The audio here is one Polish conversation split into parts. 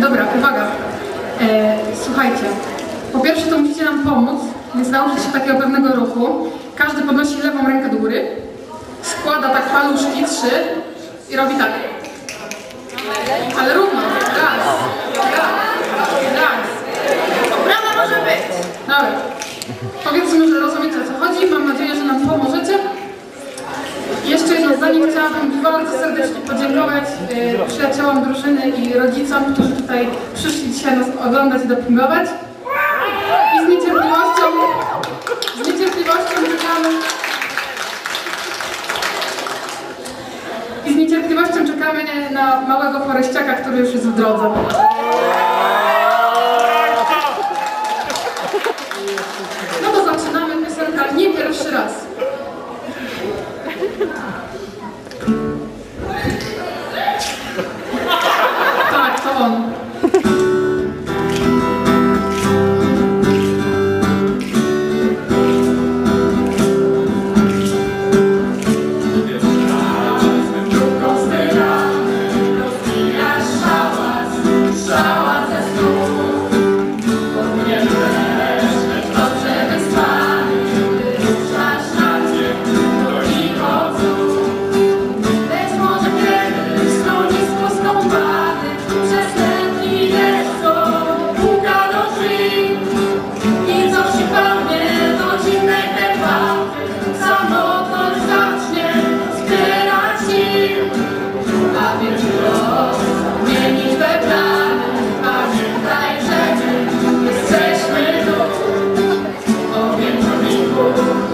Dobra, uwaga. E, słuchajcie, po pierwsze to musicie nam pomóc, więc nauczyć się takiego pewnego ruchu. Każdy podnosi lewą rękę do góry, składa tak paluszki, trzy i robi tak. Ale równo. Raz, raz, raz. Prawa może być. Dobra. Powiedzmy, że rozumiecie o co chodzi. Mam nadzieję, że nam pomożecie. Zdanie chciałabym bardzo serdecznie podziękować e, przyjaciołom drużyny i rodzicom, którzy tutaj przyszli dzisiaj nas oglądać i dopingować. I z niecierpliwością, z niecierpliwością czekamy. I z niecierpliwością czekamy na małego foreściaka, który już jest w drodze. Tchau.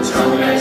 愁眉